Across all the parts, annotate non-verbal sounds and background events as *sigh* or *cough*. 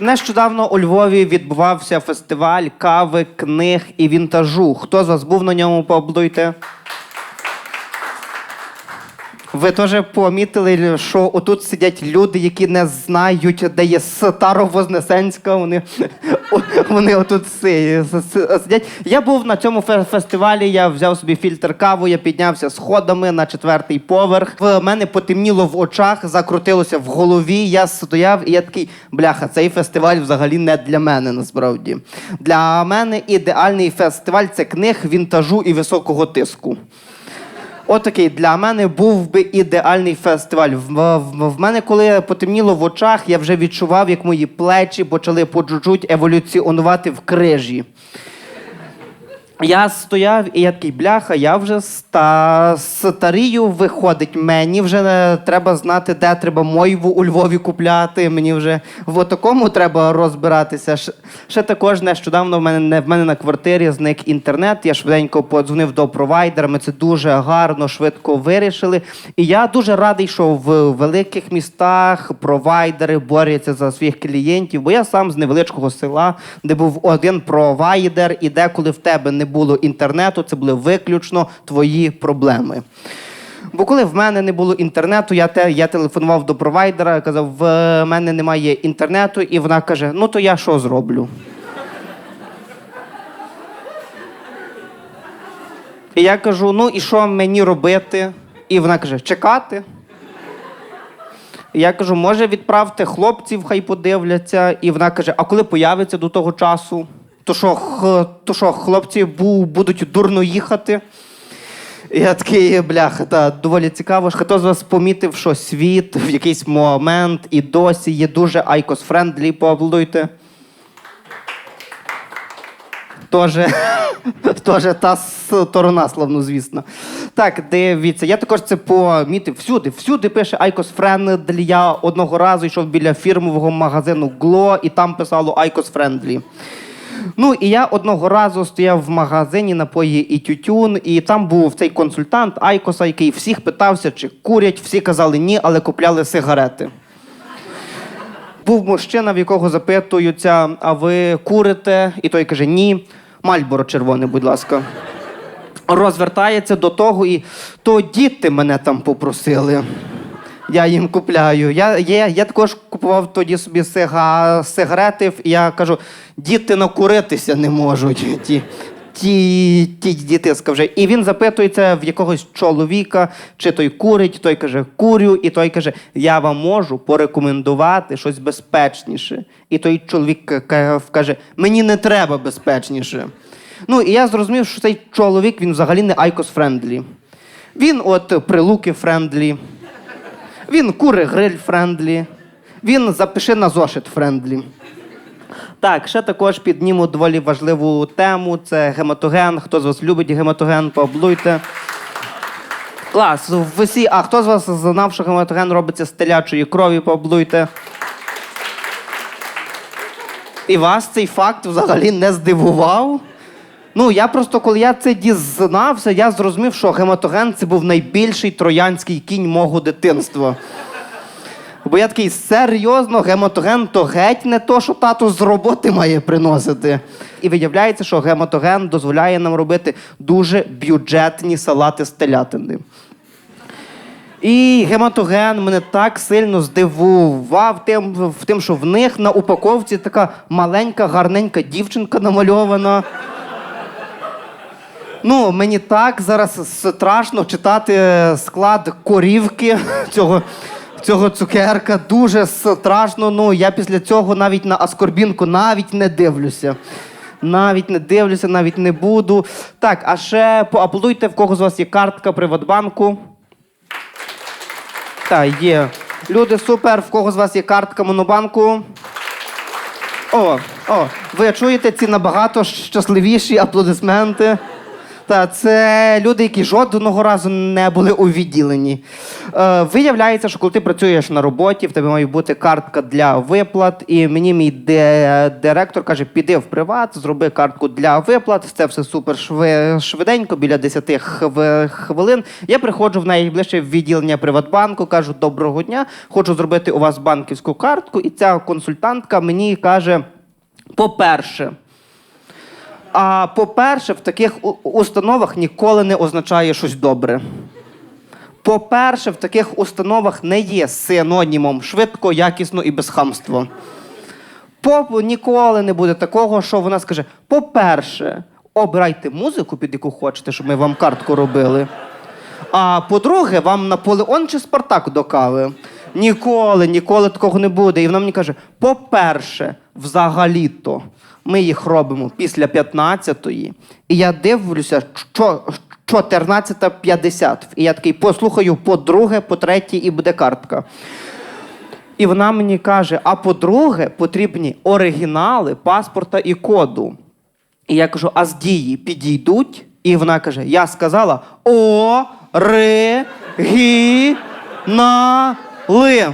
Нещодавно у Львові відбувався фестиваль кави, книг і вінтажу. Хто з вас був на ньому? Поаплодуйте. Ви теж помітили, що отут сидять люди, які не знають, де є Старовознесенська. Вони, *laughs* вони отут си- си- сидять. Я був на цьому фестивалі, я взяв собі фільтр каву, я піднявся сходами на четвертий поверх. В мене потемніло в очах, закрутилося в голові. Я стояв і я такий, бляха, цей фестиваль взагалі не для мене насправді. Для мене ідеальний фестиваль це книг, вінтажу і високого тиску. Отакий для мене був би ідеальний фестиваль. В, в, в мене, коли потемніло в очах, я вже відчував, як мої плечі почали по чуть-чуть еволюціонувати в крижі. Я стояв і я такий, бляха, я вже ста... старію виходить. Мені вже е, треба знати, де треба мойву у Львові купляти. Мені вже в такому треба розбиратися. Ш- Ще також нещодавно в мене не- в мене на квартирі зник інтернет. Я швиденько подзвонив до провайдера. Ми це дуже гарно, швидко вирішили. І я дуже радий, що в великих містах провайдери борються за своїх клієнтів. Бо я сам з невеличкого села, де був один провайдер, і деколи в тебе не було інтернету, це були виключно твої проблеми. Бо коли в мене не було інтернету, я, те, я телефонував до провайдера, казав, в мене немає інтернету, і вона каже: ну то я що зроблю? І я кажу: ну і що мені робити? І вона каже: чекати. Я кажу, може відправте хлопців, хай подивляться. І вона каже: а коли появиться до того часу? То що, то що хлопці бу- будуть дурно їхати? Я такий, бляха, та доволі цікаво. Хто з вас помітив, що світ в якийсь момент і досі є дуже айкос-френдлі, поаплодуйте. Тоже, *laughs* тоже та сторона, славно, звісно. Так, дивіться, я також це помітив всюди. Всюди пише Айкос Friendly. Я одного разу йшов біля фірмового магазину Гло, і там писало Айкос Friendly. Ну і я одного разу стояв в магазині напої і тютюн, і там був цей консультант Айкоса, який всіх питався, чи курять. Всі казали ні, але купляли сигарети. Був мужчина, в якого запитуються, а ви курите? І той каже: ні. Мальборо червоне, будь ласка. Розвертається до того і то діти мене там попросили. Я їм купляю. Я, я, я також купував тоді собі сига, сигарети, і я кажу: діти накуритися не можуть. *laughs* Ті, ті, ті діти скаже. І він запитується в якогось чоловіка, чи той курить, той каже, курю, і той каже, я вам можу порекомендувати щось безпечніше. І той чоловік каже, мені не треба безпечніше. Ну, і я зрозумів, що цей чоловік він взагалі не айкос френдлі. Він от прилуки френдлі. Він кури гриль френдлі. Він запиши на зошит френдлі. Так, ще також підніму доволі важливу тему. Це гематоген. Хто з вас любить гематоген, поаплодуйте. Клас. В усі, а хто з вас знав, що гематоген робиться з телячої крові, поаплодуйте. І вас цей факт взагалі не здивував? Ну, я просто, коли я це дізнався, я зрозумів, що гематоген це був найбільший троянський кінь мого дитинства. Бо я такий серйозно, гематоген то геть не то, що тато з роботи має приносити. І виявляється, що гематоген дозволяє нам робити дуже бюджетні салати з телятини. І гематоген мене так сильно здивував тим, в тим, що в них на упаковці така маленька, гарненька дівчинка намальована. Ну, мені так зараз страшно читати склад корівки *laughs* цього, цього цукерка. Дуже страшно. Ну, я після цього навіть на аскорбінку навіть не дивлюся. Навіть не дивлюся, навіть не буду. Так, а ще поаплодуйте, в кого з вас є картка Приватбанку. Так, є. Люди, супер, в кого з вас є картка Монобанку? О, о, ви чуєте ці набагато щасливіші аплодисменти. Та це люди, які жодного разу не були у відділенні. Е, виявляється, що коли ти працюєш на роботі, в тебе має бути картка для виплат. І мені мій директор каже: піди в приват, зроби картку для виплат. Це все супер шви- швиденько, біля 10 хв- хвилин. Я приходжу в найближче відділення Приватбанку, кажу: доброго дня, хочу зробити у вас банківську картку. І ця консультантка мені каже: по-перше. А по-перше, в таких установах ніколи не означає щось добре. По-перше, в таких установах не є синонімом швидко, якісно і без хамства. По, ніколи не буде такого, що вона скаже: по-перше, обирайте музику, під яку хочете, щоб ми вам картку робили. А по-друге, вам Наполеон чи Спартак до кави. Ніколи, ніколи такого не буде. І вона мені каже: по-перше, взагалі-то ми їх робимо після 15-ї. І я дивлюся, що 14.50. І я такий послухаю по-друге, по-третє, і буде картка. І вона мені каже: а по-друге, потрібні оригінали паспорта і коду. І я кажу: а з дії підійдуть? І вона каже: Я сказала о ри гі на ли.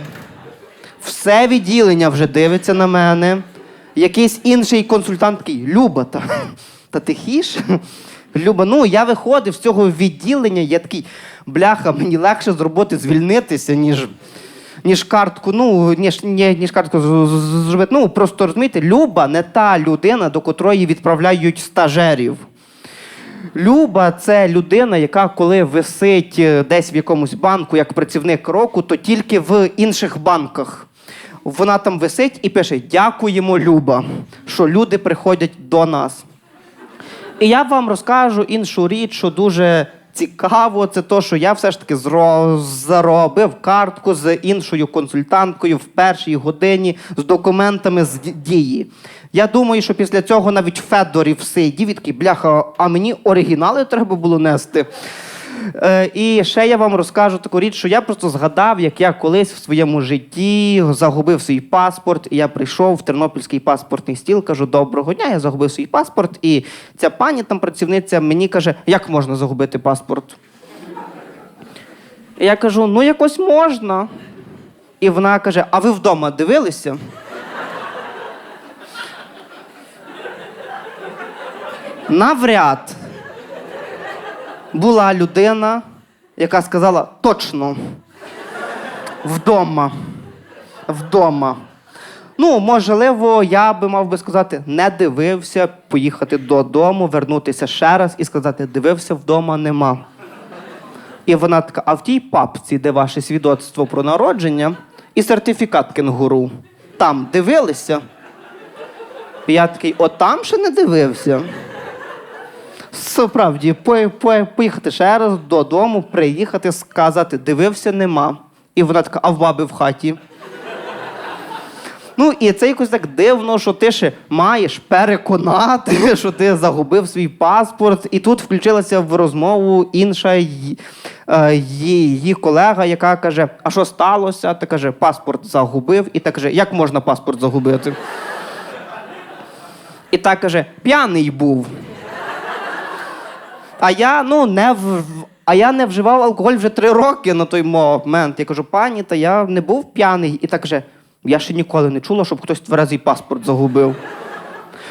Все відділення вже дивиться на мене. Якийсь інший консультант такий, Люба, та, та тихіше. Люба, ну я виходив з цього відділення, я такий, бляха, мені легше з роботи звільнитися, ніж, ніж картку, ну, ніж, ні- ніж картку зробити. Ну, просто розумієте, Люба не та людина, до котрої відправляють стажерів. Люба це людина, яка коли висить е, десь в якомусь банку як працівник року, то тільки в інших банках. Вона там висить і пише: Дякуємо, Люба, що люди приходять до нас. І я вам розкажу іншу річ, що дуже цікаво, це то, що я все ж таки заробив картку з іншою консультанткою в першій годині з документами з дії. Я думаю, що після цього навіть Федорів сидів і такий, бляха, а мені оригінали треба було нести. Е, і ще я вам розкажу таку річ, що я просто згадав, як я колись в своєму житті загубив свій паспорт, і я прийшов в тернопільський паспортний стіл, кажу, доброго дня, я загубив свій паспорт. І ця пані там працівниця мені каже, як можна загубити паспорт? І я кажу, ну якось можна. І вона каже: А ви вдома дивилися? Навряд була людина, яка сказала точно вдома. Вдома. Ну, можливо, я би мав би сказати, не дивився, поїхати додому, вернутися ще раз і сказати, дивився вдома нема. І вона така: а в тій папці, де ваше свідоцтво про народження, і сертифікат кенгуру. Там дивилися. І я такий, от там ще не дивився. Справді, по, по, поїхати ще раз додому, приїхати, сказати, дивився, нема. І вона така, а в баби в хаті. Ну, і це якось так дивно, що ти ще маєш переконати, *laughs* що ти загубив свій паспорт. І тут включилася в розмову інша е, її, її колега, яка каже: А що сталося? Та каже, паспорт загубив. І та каже, як можна паспорт загубити? І та каже, п'яний був. А я ну не в. А я не вживав алкоголь вже три роки на той момент. Я кажу, пані, та я не був п'яний. І так каже, я ще ніколи не чула, щоб хтось тверезий паспорт загубив.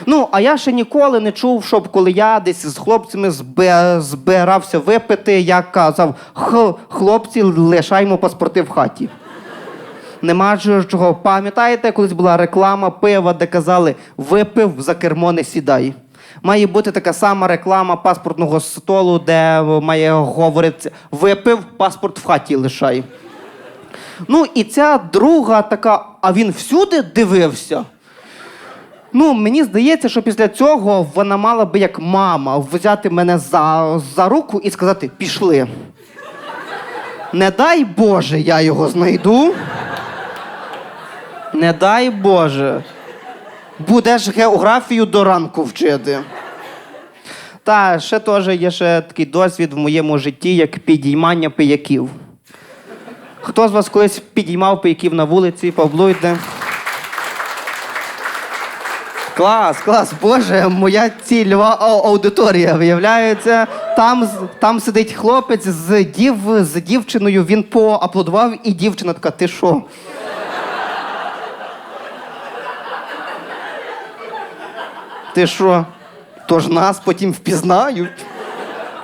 Ну, а я ще ніколи не чув, щоб коли я десь з хлопцями збирався випити, я казав, хлопці, лишаймо паспорти в хаті. Нема чого. Пам'ятаєте, колись була реклама пива, де казали випив, за кермо не сідай. Має бути така сама реклама паспортного столу, де має говорити випив, паспорт в хаті лишай. Ну і ця друга така, а він всюди дивився. Ну, мені здається, що після цього вона мала би як мама взяти мене за, за руку і сказати: пішли. Не дай Боже, я його знайду. Не дай Боже. Будеш географію до ранку вчити. Та ще теж є ще такий досвід в моєму житті, як підіймання пияків. Хто з вас колись підіймав пияків на вулиці, поаплодуйте. Клас, клас, Боже, моя цільова аудиторія виявляється. Там, там сидить хлопець з, дів, з дівчиною, він поаплодував, і дівчина така, ти що? Ти що? Тож нас потім впізнають.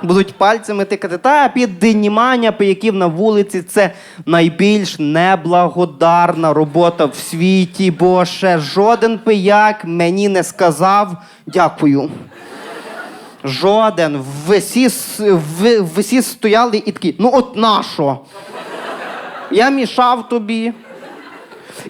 Будуть пальцями тикати. Та піднімання пияків на вулиці це найбільш неблагодарна робота в світі, бо ще жоден пияк мені не сказав дякую. Жоден. Всі, всі стояли і такі, ну от нащо? Я мішав тобі.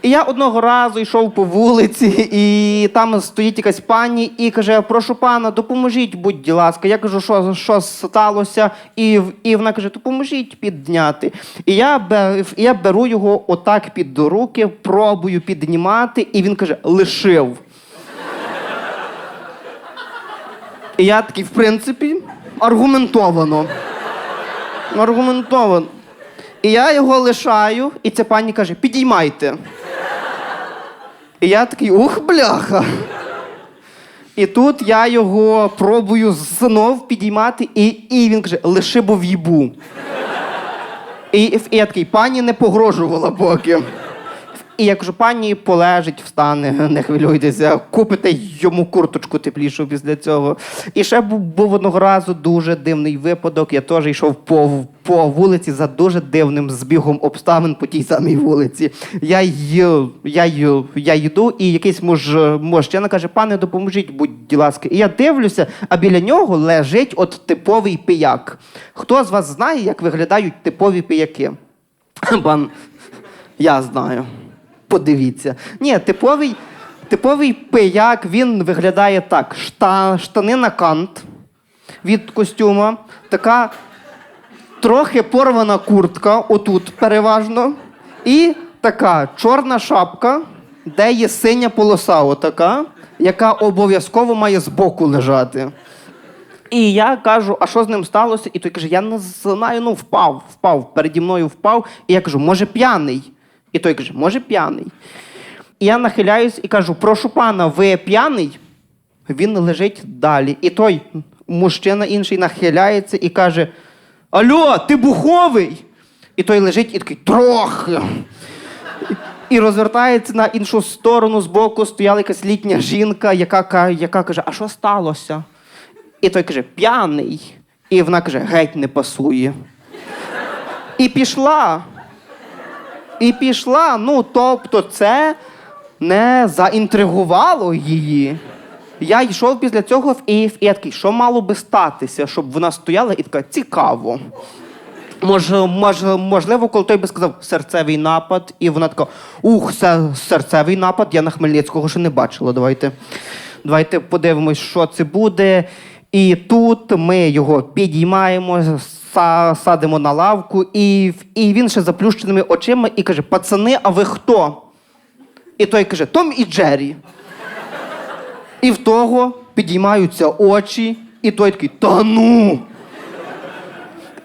І я одного разу йшов по вулиці, і там стоїть якась пані і каже: Прошу пана, допоможіть, будь ласка. Я кажу, що, що сталося? І, і вона каже, допоможіть підняти. І я, я беру його отак під до руки, пробую піднімати, і він каже: лишив. І я такий, в принципі, аргументовано. Аргументовано. І я його лишаю, і ця пані каже: підіймайте. І я такий, ух, бляха. І тут я його пробую знов підіймати, і, і він каже, лиши бо в'їбу. І, і я такий, пані не погрожувала поки. І я кажу, пані полежить, встане, *laughs* не хвилюйтеся, купите йому курточку теплішу після цього. І ще був, одного разу дуже дивний випадок. Я теж йшов по, по вулиці за дуже дивним збігом обставин по тій самій вулиці. Я, й- я, я йду, і якийсь муж, мужчина каже, пане, допоможіть, будь ласка. І я дивлюся, а біля нього лежить от типовий пияк. Хто з вас знає, як виглядають типові пияки? Пан, я знаю. Подивіться. Ні, типовий, типовий пияк, він виглядає так: Шта, штани на кант від костюма, така трохи порвана куртка, отут переважно, і така чорна шапка, де є синя полоса, отака, яка обов'язково має збоку лежати. І я кажу, а що з ним сталося? І той каже: я не знаю, ну впав, впав, переді мною впав. І я кажу, може, п'яний. І той каже, може, п'яний. І я нахиляюсь і кажу: прошу пана, ви п'яний? Він лежить далі. І той мужчина інший нахиляється і каже: Алло, ти буховий? І той лежить і такий трохи. І розвертається на іншу сторону, збоку стояла якась літня жінка, яка, яка каже: А що сталося? І той каже, п'яний. І вона каже, геть не пасує. І пішла. І пішла. Ну, тобто, це не заінтригувало її. Я йшов після цього в і я такий, що мало би статися, щоб вона стояла і така цікаво. Мож, мож, можливо, коли той би сказав серцевий напад, і вона така: ух, це серцевий напад, я на Хмельницького ще не бачила. Давайте, давайте подивимось, що це буде. І тут ми його підіймаємо, садимо на лавку, і, і він ще заплющеними очима і каже: Пацани, а ви хто? І той каже: Том і Джері. І в того підіймаються очі, і той такий: Та ну!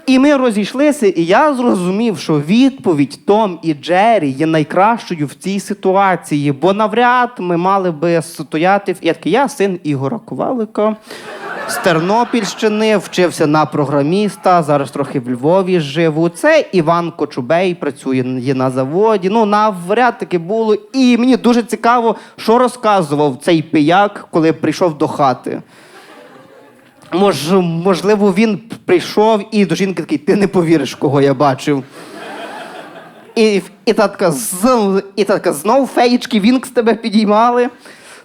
І ми розійшлися, і я зрозумів, що відповідь Том і Джері є найкращою в цій ситуації, бо навряд ми мали би стояти в. Я такий, я син Ігора Ковалика з Тернопільщини, вчився на програміста, зараз трохи в Львові живу. Це Іван Кочубей, працює є на заводі. Ну, навряд таки було. І мені дуже цікаво, що розказував цей пияк, коли прийшов до хати. Мож, можливо, він прийшов і до жінки такий, ти не повіриш, кого я бачив. І, і та така, з- і та така знов феєчки Вінкс тебе підіймали.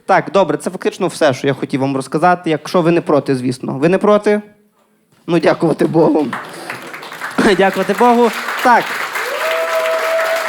Так, добре, це фактично все, що я хотів вам розказати. Якщо ви не проти, звісно. Ви не проти? Ну, дякувати Богу. Дякувати Богу. Так.